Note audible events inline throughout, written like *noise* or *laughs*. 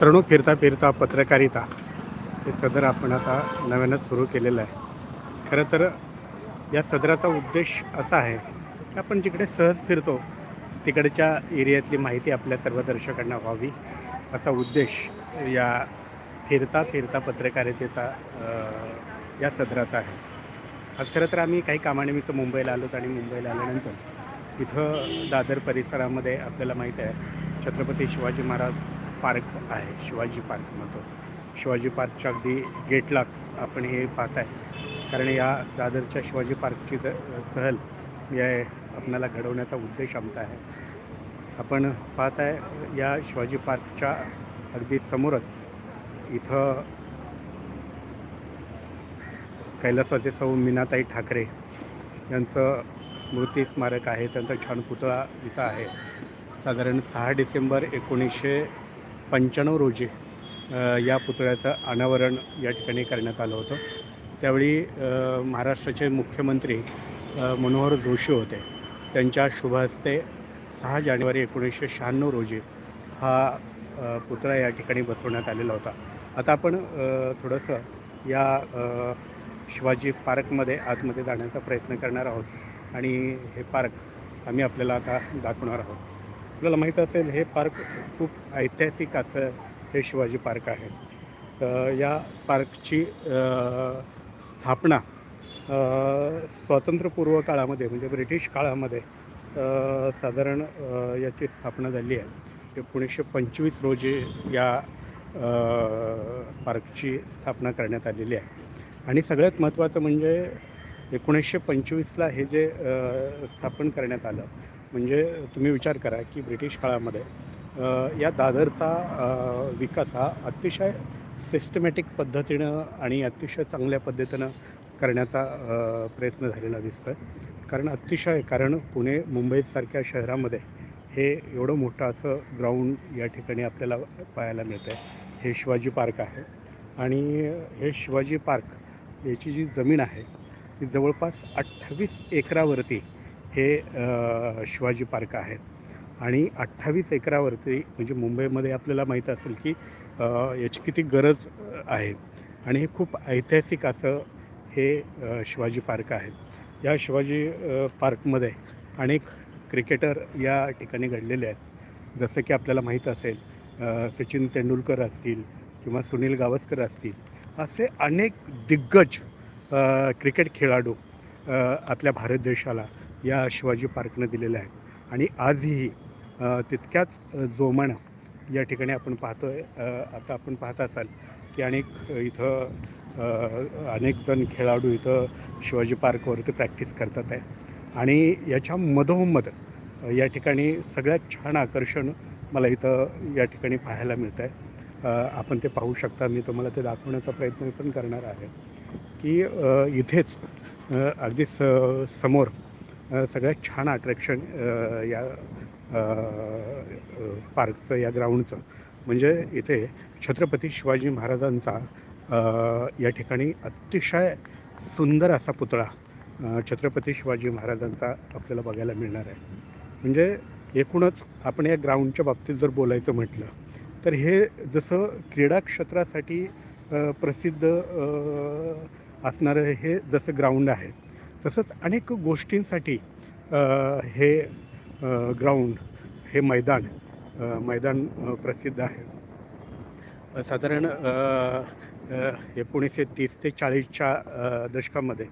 मित्रांनो फिरता फिरता पत्रकारिता हे सदर आपण आता नव्यानंच सुरू केलेलं आहे. खरं तर या सदराचा उद्देश असा आहे की आपण जिकडे सहज फिरतो तिकडच्या एरियातली माहिती आपल्या सर्व दर्शकांना व्हावी. असा उद्देश या फिरता फिरता पत्रकारितेचा या सदराचा आहे. आज खरं तर आम्ही काही कामानिमित्त मुंबईला आलोत आणि मुंबईला आल्यानंतर इथं दादर परिसरामध्ये आपल्याला माहीत आहे छत्रपती शिवाजी महाराज पार्क आहे शिवाजी पार्क म्हणतो. शिवाजी पार्कच्या अगदी गेटलाच आपण हे पाहताय. कारण या दादरच्या शिवाजी पार्कची द सहल या आपणाला घडवण्याचा उद्देश आमचा आहे. आपण पाहताय या शिवाजी पार्कच्या अगदी समोरच इथं कैलासवाचे सौ मीनाताई ठाकरे यांचं स्मृती स्मारक आहे. त्यांचा छान पुतळा इथं आहे. साधारण सहा डिसेंबर एकोणीसशे पंच्याण्णव रोजी या पुतळ्याचं अनावरण या ठिकाणी करण्यात आलं होतं. त्यावेळी महाराष्ट्राचे मुख्यमंत्री मनोहर जोशी होते. त्यांच्या शुभ हस्ते सहा जानेवारी एकोणीसशे शहाण्णव रोजी हा पुतळा या ठिकाणी बसवण्यात आलेला होता. आता आपण थोडंसं या शिवाजी पार्कमध्ये आतमध्ये जाण्याचा प्रयत्न करणार आहोत आणि हे पार्क आम्ही आपल्याला आता दाखवणार आहोत. आपल्याला माहीत असेल हे पार्क खूप ऐतिहासिक असं हे शिवाजी पार्क आहे. तर या पार्कची स्थापना स्वातंत्र्यपूर्व काळामध्ये म्हणजे ब्रिटिश काळामध्ये साधारण याची स्थापना झाली आहे. एकोणीसशे पंचवीस रोजी या पार्कची स्थापना करण्यात आलेली आहे. आणि सगळ्यात महत्त्वाचं म्हणजे एकोणीसशे पंचवीसला हे जे स्थापन करण्यात आलं म्हणजे तुम्ही विचार करा की ब्रिटिश काळामध्ये या दादरचा विकास हा अतिशय सिस्टमॅटिक पद्धतीनं आणि अतिशय चांगल्या पद्धतीनं करण्याचा प्रयत्न झालेला दिसतो आहे कारण अतिशय कारण पुणे मुंबईसारख्या शहरामध्ये हे एवढं मोठं असं ग्राउंड या ठिकाणी आपल्याला पाहायला मिळतं आहे हे शिवाजी पार्क आहे आणि हे शिवाजी पार्क याची जी जमीन आहे ती जवळपास अठ्ठावीस एकरावरती हे शिवाजी पार्क आहे आणि अठ्ठावीस एकरावरती म्हणजे मुंबईमध्ये आपल्याला माहीत असेल की याची किती गरज आहे. आणि हे खूप ऐतिहासिक असं हे शिवाजी पार्क आहे. या शिवाजी पार्कमध्ये अनेक क्रिकेटर या ठिकाणी घडलेले आहेत. जसं की आपल्याला माहीत असेल सचिन तेंडुलकर असतील किंवा सुनील गावस्कर असतील. असे अनेक दिग्गज क्रिकेट खेळाडू आपल्या भारत देशाला या शिवाजी पार्कनं दिलेल्या आहेत. आणि आजही तितक्याच जोमानं या ठिकाणी आपण पाहतो आहे आता आपण पाहत असाल की अनेक इथं अनेकजण अनेक जण खेळाडू इथं शिवाजी पार्कवरती प्रॅक्टिस करतात आहे. आणि याच्या मधोमध या ठिकाणी सगळ्यात छान आकर्षण मला इथं या ठिकाणी पाहायला मिळतं आहे आपण ते पाहू शकता. मी तुम्हाला ते दाखवण्याचा प्रयत्न पण करणार आहे की इथेच अगदी स समोर सगळ्यात छान अट्रॅक्शन या पार्कचं या ग्राउंडचं. म्हणजे इथे छत्रपती शिवाजी महाराजांचा या ठिकाणी अतिशय सुंदर असा पुतळा छत्रपती शिवाजी महाराजांचा आपल्याला बघायला मिळणार आहे. म्हणजे एकूणच आपण या ग्राउंडच्या बाबतीत जर बोलायचं म्हटलं तर हे जसं क्रीडा क्षेत्रासाठी प्रसिद्ध असणारं हे जसं ग्राउंड आहे तसंच अनेक गोष्टींसाठी हे ग्राउंड हे मैदान मैदान प्रसिद्ध आहे. साधारण एकोणीसशे तीस ते चाळीसच्या दशकामध्ये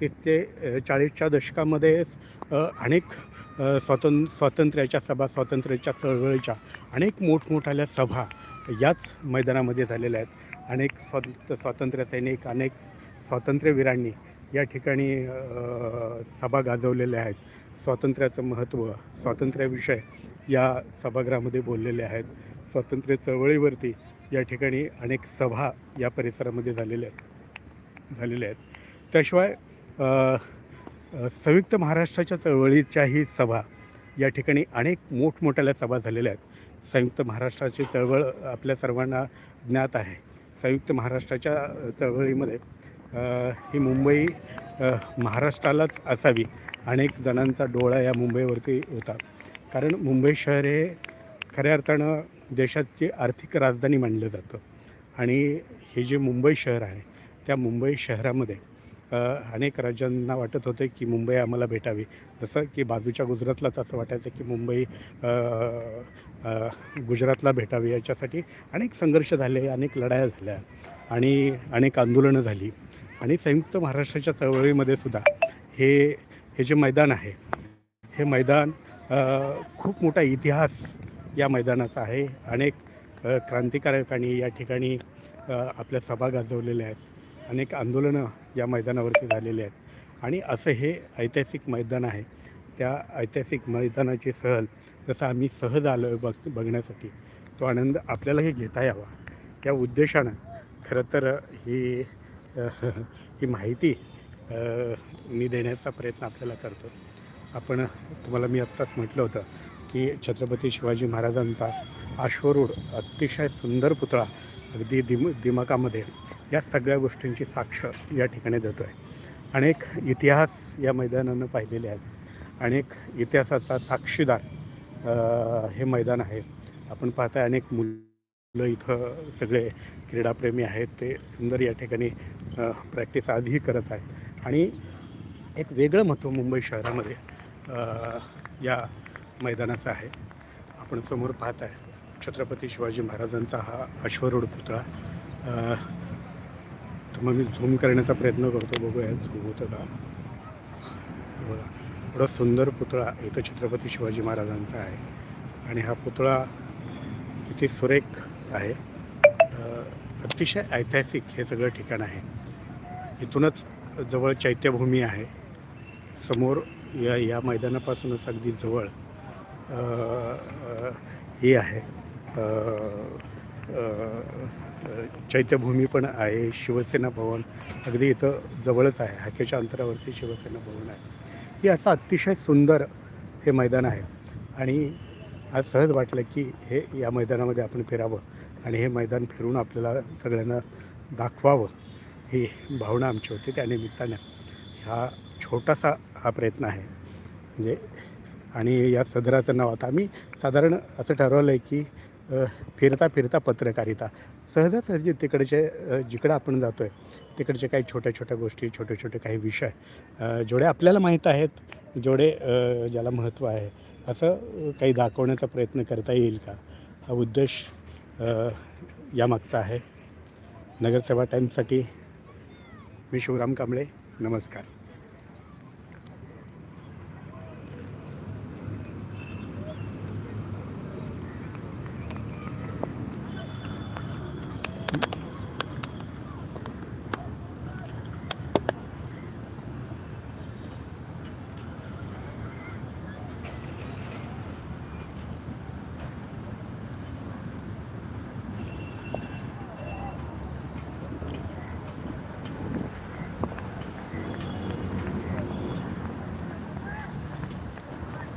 तीस ते चाळीसच्या दशकामध्ये अनेक स्वातं स्वातंत्र्याच्या सभा स्वातंत्र्याच्या चळवळीच्या अनेक मोठमोठाल्या सभा याच मैदानामध्ये झालेल्या आहेत. अनेक स्वात स्वातंत्र्य सैनिक अनेक स्वातंत्र्यवीरांनी या ठिकाणी सभा गाजवलेल्या आहेत. स्वातंत्र्याचं महत्त्व स्वातंत्र्याविषय या सभागृहामध्ये बोललेले आहेत. स्वातंत्र्य चळवळीवरती या ठिकाणी अनेक सभा या परिसरामध्ये झालेल्या आहेत झालेल्या आहेत. त्याशिवाय संयुक्त महाराष्ट्राच्या चळवळीच्याही सभा या ठिकाणी अनेक मोठमोठ्याल्या सभा झालेल्या आहेत. संयुक्त महाराष्ट्राची चळवळ आपल्या सर्वांना ज्ञात आहे. संयुक्त महाराष्ट्राच्या चळवळीमध्ये ही मुंबई महाराष्ट्रालाच असावी अनेक जणांचा डोळा या मुंबईवरती होता. कारण मुंबई शहर हे खऱ्या अर्थानं देशाची आर्थिक राजधानी मानलं जातं. आणि हे जे मुंबई शहर आहे त्या मुंबई शहरामध्ये अनेक राज्यांना वाटत होते की मुंबई आम्हाला भेटावी. जसं की बाजूच्या गुजरातलाच असं वाटायचं की मुंबई गुजरातला भेटावी याच्यासाठी अनेक संघर्ष झाले अनेक लढाया झाल्या आणि अनेक आंदोलनं झाली. आणि संयुक्त महाराष्ट्राच्या चळवळीमध्ये सुद्धा हे हे जे मैदान आहे हे मैदान खूप मोठा इतिहास या मैदानाचा आहे. अनेक क्रांतिकारकांनी या ठिकाणी आपल्या सभा गाजवलेल्या आहेत. अनेक आंदोलनं या मैदानावरती झालेली आहेत. आणि असं हे ऐतिहासिक मैदान आहे. त्या ऐतिहासिक मैदानाची सहल जसं आम्ही सहज आलो आहे बघ बघण्यासाठी तो आनंद आपल्यालाही घेता यावा. या उद्देशानं खरं तर ही *laughs* ही माहिती मी देण्याचा प्रयत्न आपल्याला करतो. आपण तुम्हाला मी आत्ताच म्हटलं होतं की छत्रपती शिवाजी महाराजांचा अश्वरूढ अतिशय सुंदर पुतळा अगदी दिम दिमाकामध्ये या सगळ्या गोष्टींची साक्ष या ठिकाणी देतो आहे अनेक इतिहास या मैदानानं पाहिलेले आहेत. अनेक इतिहासाचा साक्षीदार हे मैदान आहे. आपण पाहताय अनेक मुलं इथं सगळे क्रीडाप्रेमी आहेत. ते सुंदर या ठिकाणी प्रॅक्टिस आजही करत आहेत. आणि एक वेगळं महत्त्व मुंबई शहरामध्ये या मैदानाचं आहे. आपण समोर पाहत आहे छत्रपती शिवाजी महाराजांचा हा अश्वरूढ पुतळा. तर मग मी झूम करण्याचा प्रयत्न करतो बघूया झूम होतं का? बघा एवढा सुंदर पुतळा इथं छत्रपती शिवाजी महाराजांचा आहे. आणि हा पुतळा किती सुरेख आहे. अतिशय ऐतिहासिक हे सगळं ठिकाण आहे. इथूनच जवळ चैत्यभूमी आहे. समोर या या मैदानापासूनच अगदी जवळ हे आहे. चैत्यभूमी पण आहे. शिवसेना भवन अगदी इथं जवळच आहे. हाकेच्या अंतरावरती शिवसेना भवन आहे. हे असं अतिशय सुंदर हे मैदान आहे. आणि आज सहज वाटलं की हे या मैदानामध्ये आपण फिरावं. आणि हे मैदान फिरून आपल्याला सगळ्यांना दाखवावं ही भावना आमची होती त्या निमित्ताने. हा छोटासा हा प्रयत्न आहे. म्हणजे आणि या सदराचं नाव आता आम्ही साधारण असं ठरवलं आहे की फिरता फिरता पत्रकारिता. सहजासहजी तिकडचे जिकडं आपण जातो आहे तिकडचे काही छोट्या छोट्या गोष्टी छोटे छोटे काही विषय जेवढे आपल्याला माहीत आहेत जेवढे ज्याला महत्त्व आहे असं काही दाखवण्याचा प्रयत्न करता येईल का? हा उद्देश यामागचा आहे. नगरसेवा टाईमसाठी मी शिवराम कांबळे. नमस्कार.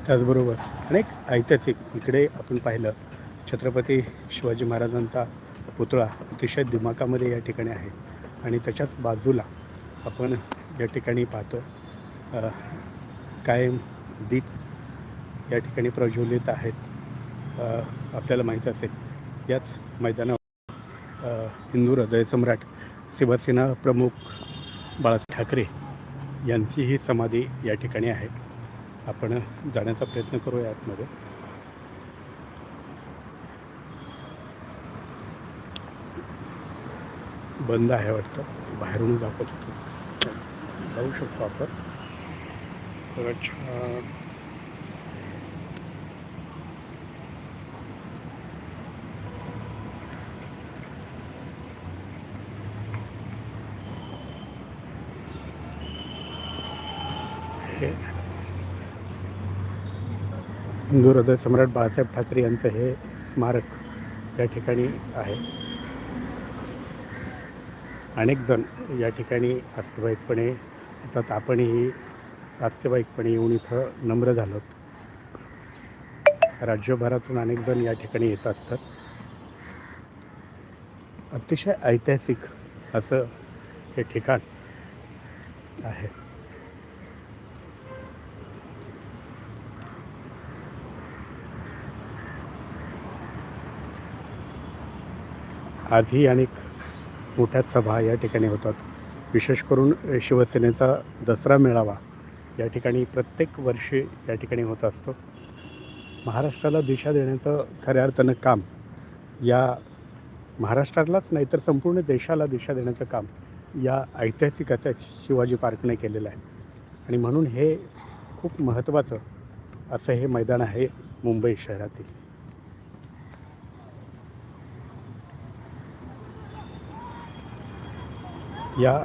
त्याचबरोबर अनेक ऐतिहासिक इकडे आपण पाहिलं. छत्रपती शिवाजी महाराजांचा पुतळा अतिशय दिमाकामध्ये या ठिकाणी आहे. आणि त्याच्याच बाजूला आपण या ठिकाणी पाहतो कायम दीप या ठिकाणी प्रज्वलित आहेत. आपल्याला माहीत असेल याच मैदानावर हिंदू हृदय सम्राट शिवसेना प्रमुख बाळासाहेब ठाकरे यांची ही समाधी या ठिकाणी आहे. आपण जाण्याचा प्रयत्न करूया आतमध्ये. बंद आहे वाटतं. बाहेरून दाखवत. होतो जाऊ शकतो आपण. बघा छान हे हिंदू हृदय सम्राट बाळासाहेब ठाकरे यांचं हे स्मारक या ठिकाणी आहे. अनेक जण या ठिकाणी अस्थिवाईकपणे येतात. आपणही अस्थिवाईकपणे येऊन इथं नम्र झालो. राज्यभरातून अनेक जण या ठिकाणी येत असतात. अतिशय ऐतिहासिक असं हे ठिकाण आहे. आजही अनेक मोठ्या सभा या ठिकाणी होतात. विशेष करून शिवसेनेचा दसरा मेळावा या ठिकाणी प्रत्येक वर्षी या ठिकाणी होत असतो. महाराष्ट्राला दिशा देण्याचं खऱ्या अर्थानं काम या महाराष्ट्रालाच नाही तर संपूर्ण देशाला दिशा देण्याचं काम या ऐतिहासिक असं शिवाजी पार्कने केलेलं आहे. आणि म्हणून हे खूप महत्त्वाचं असं हे मैदान आहे मुंबई शहरातील. या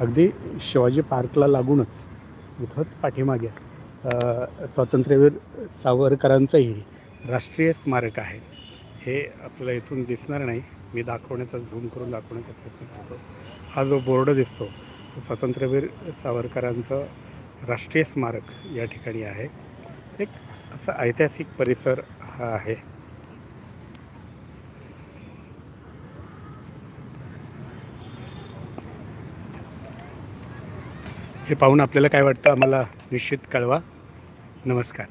अगदी शिवाजी पार्कला लागूनच इथंच पाठीमागे स्वातंत्र्यवीर सावरकरांचंही राष्ट्रीय स्मारक आहे. हे आपल्याला इथून दिसणार नाही. मी दाखवण्याचा झूम करून दाखवण्याचा प्रयत्न करतो. हा जो बोर्ड दिसतो तो स्वातंत्र्यवीर सावरकरांचं राष्ट्रीय स्मारक या ठिकाणी आहे. एक असा ऐतिहासिक परिसर हा आहे. हे पाहून आपल्याला काय वाटतं आम्हाला निश्चित कळवा. नमस्कार.